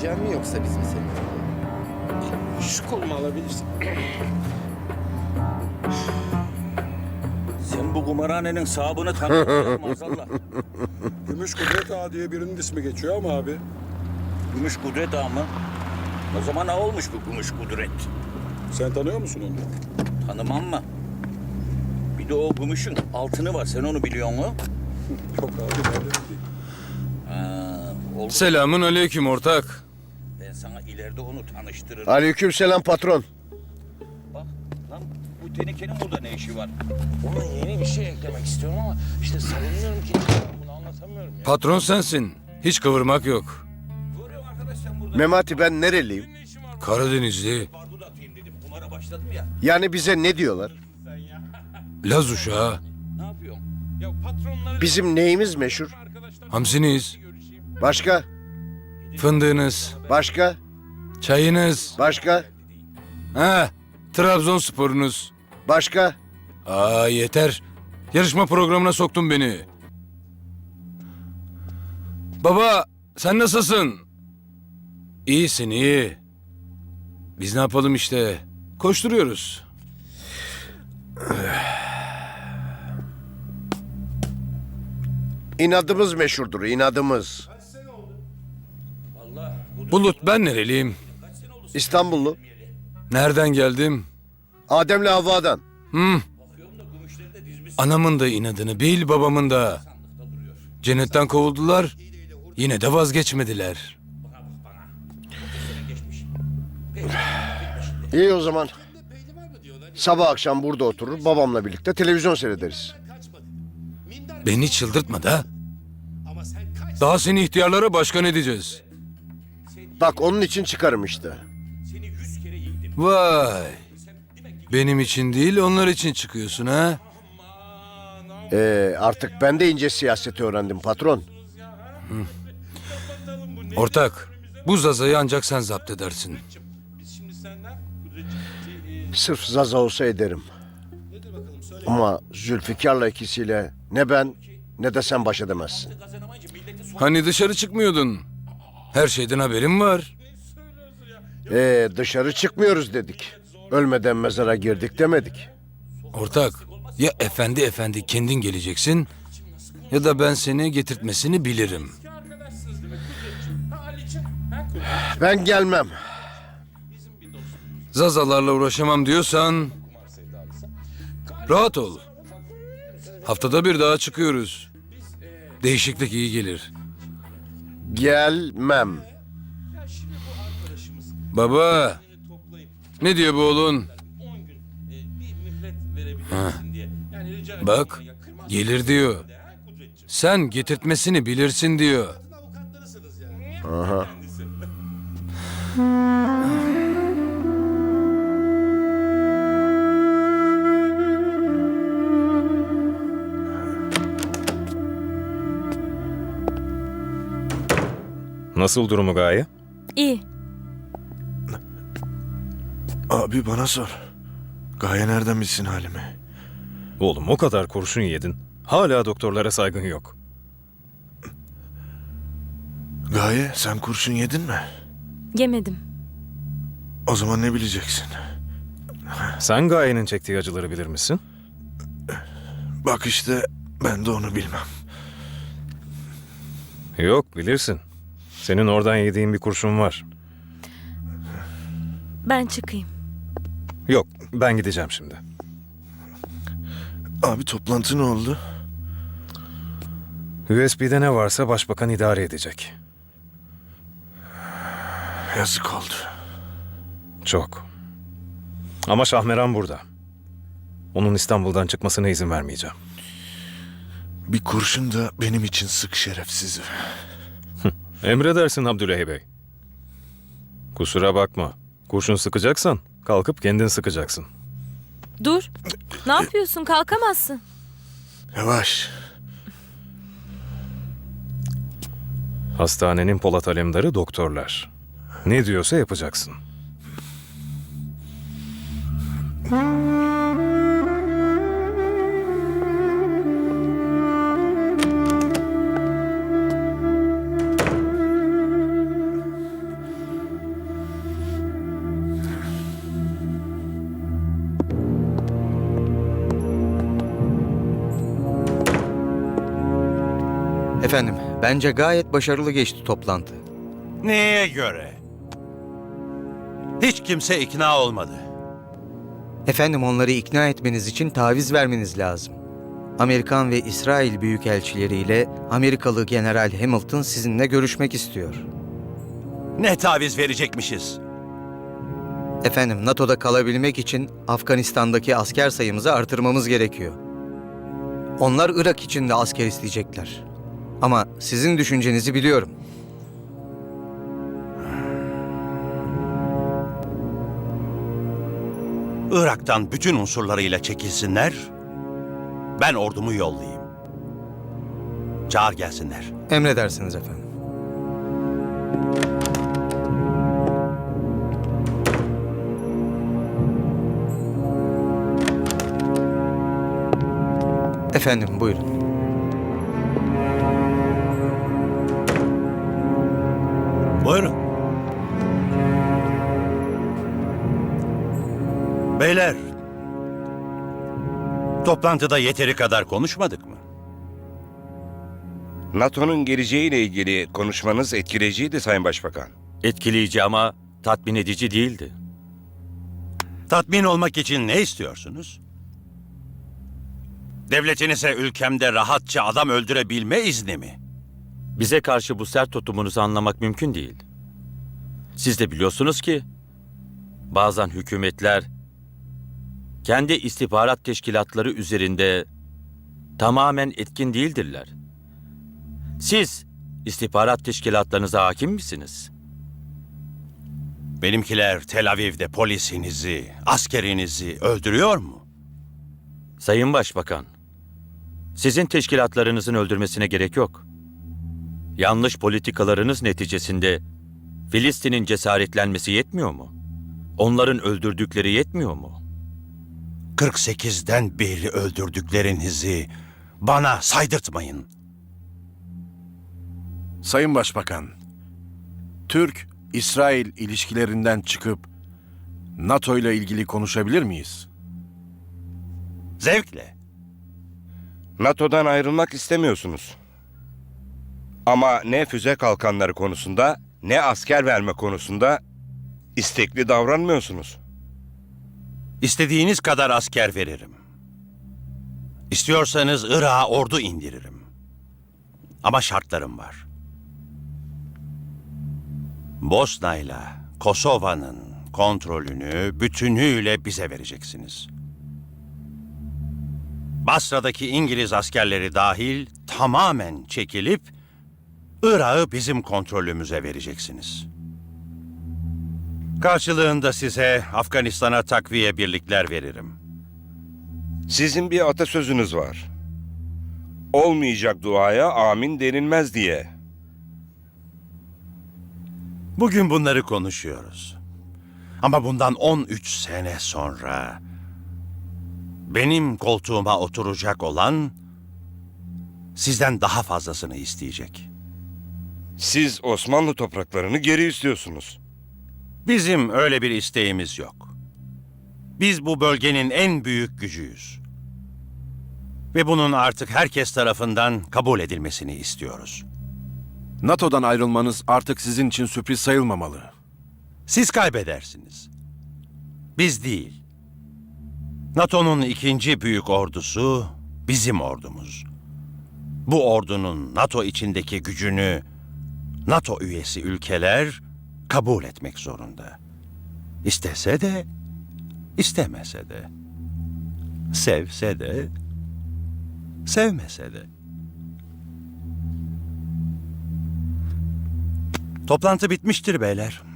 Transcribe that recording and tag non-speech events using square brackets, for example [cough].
Gidecek mi yoksa biz mi seninle? Şu kolumu alabilirsin. Sen bu kumarhanenin sahibini tanıyorsun maazallah. Gümüş Kudret Ağa diye birinin ismi geçiyor ama abi. Gümüş Kudret Ağa mı? O zaman ne olmuş bu Gümüş Kudret? Sen tanıyor musun onu? Tanımam mı? Bir de o gümüşün altını var. Sen onu biliyor musun? Yok abi. Ha, oldu. Selamun aleyküm ortak. Ben sana ileride onu tanıştırırım. Aleykümselam patron. Bak lan bu tenikenin burada ne işi var? Ona yeni bir şey eklemek istiyorum ama işte savunmuyorum ki. Bunu anlatamıyorum ya. Patron sensin. Hiç kıvırmak yok. Görüyorum arkadaş sen burada. Memati ben nereliyim? Karadenizli, Barbuda atayım dedim. Kumara başladım ya. Yani bize ne diyorlar? [laughs] Laz uşağı, Ne yapıyorsun? Bizim neyimiz meşhur? hamsiniz, Başka? Fındığınız, Başka? çayınız, Başka? ha, Trabzonsporunuz. Başka? Aa yeter. Yarışma programına soktun beni. Baba, sen nasılsın? İyisin, iyi. Biz ne yapalım işte? Koşturuyoruz. İnadımız meşhurdur, inadımız. Bulut ben nereliyim? İstanbullu. Nereden geldim? Adem'le Havva'dan. Hmm. Anamın da inadını bil, babamın da. Cennetten kovuldular, yine de vazgeçmediler. İyi o zaman. Sabah akşam burada oturur, babamla birlikte televizyon seyrederiz. Beni çıldırtma da. Daha seni ihtiyarlara başkan edeceğiz. Bak onun için çıkarım işte. Vay. Benim için değil, onlar için çıkıyorsun ha? Ee, artık ben de ince siyaseti öğrendim patron. Ortak, bu zazayı ancak sen zapt edersin. Sırf Zaza olsa ederim. Ama Zülfikar'la ikisiyle ne ben ne de sen baş edemezsin. Hani dışarı çıkmıyordun? Her şeyden haberim var. Ee, dışarı çıkmıyoruz dedik. Ölmeden mezara girdik demedik. Ortak, ya efendi efendi kendin geleceksin ya da ben seni getirtmesini bilirim. Ben gelmem. Zazalarla uğraşamam diyorsan rahat ol. Haftada bir daha çıkıyoruz. Değişiklik iyi gelir. Gelmem. Baba, ne diyor bu oğlun? Ha. Bak, gelir diyor. Sen getirtmesini bilirsin diyor. Aha. [laughs] Nasıl durumu Gaye? İyi. Abi bana sor. Gaye nereden bilsin halimi? Oğlum o kadar kurşun yedin. Hala doktorlara saygın yok. Gaye sen kurşun yedin mi? Yemedim. O zaman ne bileceksin? Sen Gaye'nin çektiği acıları bilir misin? Bak işte ben de onu bilmem. Yok bilirsin. Senin oradan yediğin bir kurşun var. Ben çıkayım. Yok ben gideceğim şimdi. Abi toplantı ne oldu? USB'de ne varsa başbakan idare edecek. Yazık oldu. Çok. Ama Şahmeran burada. Onun İstanbul'dan çıkmasına izin vermeyeceğim. Bir kurşun da benim için sık şerefsizi. Emredersin Abdüley Bey. Kusura bakma. Kurşun sıkacaksan kalkıp kendin sıkacaksın. Dur. Ne yapıyorsun? Kalkamazsın. Yavaş. Hastanenin Polat Alemdarı doktorlar. Ne diyorsa yapacaksın. Efendim, bence gayet başarılı geçti toplantı. Neye göre? Hiç kimse ikna olmadı. Efendim onları ikna etmeniz için taviz vermeniz lazım. Amerikan ve İsrail büyükelçileriyle Amerikalı General Hamilton sizinle görüşmek istiyor. Ne taviz verecekmişiz? Efendim NATO'da kalabilmek için Afganistan'daki asker sayımızı artırmamız gerekiyor. Onlar Irak için de asker isteyecekler. Ama sizin düşüncenizi biliyorum. Irak'tan bütün unsurlarıyla çekilsinler. Ben ordumu yollayayım. Çağır gelsinler. Emredersiniz efendim. Efendim buyurun. Buyurun. Beyler, toplantıda yeteri kadar konuşmadık mı? NATO'nun geleceğiyle ilgili konuşmanız etkileyiciydi Sayın Başbakan. Etkileyici ama tatmin edici değildi. Tatmin olmak için ne istiyorsunuz? Devletinize ülkemde rahatça adam öldürebilme izni mi? Bize karşı bu sert tutumunuzu anlamak mümkün değil. Siz de biliyorsunuz ki bazen hükümetler kendi istihbarat teşkilatları üzerinde tamamen etkin değildirler. Siz istihbarat teşkilatlarınıza hakim misiniz? Benimkiler Tel Aviv'de polisinizi, askerinizi öldürüyor mu? Sayın Başbakan, sizin teşkilatlarınızın öldürmesine gerek yok. Yanlış politikalarınız neticesinde Filistin'in cesaretlenmesi yetmiyor mu? Onların öldürdükleri yetmiyor mu? 48'den beri öldürdüklerinizi bana saydırtmayın. Sayın Başbakan, Türk-İsrail ilişkilerinden çıkıp NATO ile ilgili konuşabilir miyiz? Zevkle. NATO'dan ayrılmak istemiyorsunuz. Ama ne füze kalkanları konusunda ne asker verme konusunda istekli davranmıyorsunuz. İstediğiniz kadar asker veririm. İstiyorsanız Irak'a ordu indiririm. Ama şartlarım var. Bosna'yla Kosova'nın kontrolünü bütünüyle bize vereceksiniz. Basra'daki İngiliz askerleri dahil tamamen çekilip Irak'ı bizim kontrolümüze vereceksiniz. Karşılığında size Afganistan'a takviye birlikler veririm. Sizin bir atasözünüz var. Olmayacak duaya amin denilmez diye. Bugün bunları konuşuyoruz. Ama bundan 13 sene sonra benim koltuğuma oturacak olan sizden daha fazlasını isteyecek. Siz Osmanlı topraklarını geri istiyorsunuz. Bizim öyle bir isteğimiz yok. Biz bu bölgenin en büyük gücüyüz. Ve bunun artık herkes tarafından kabul edilmesini istiyoruz. NATO'dan ayrılmanız artık sizin için sürpriz sayılmamalı. Siz kaybedersiniz. Biz değil. NATO'nun ikinci büyük ordusu bizim ordumuz. Bu ordunun NATO içindeki gücünü NATO üyesi ülkeler kabul etmek zorunda. İstese de, istemese de. Sevse de, sevmese de. Toplantı bitmiştir beyler.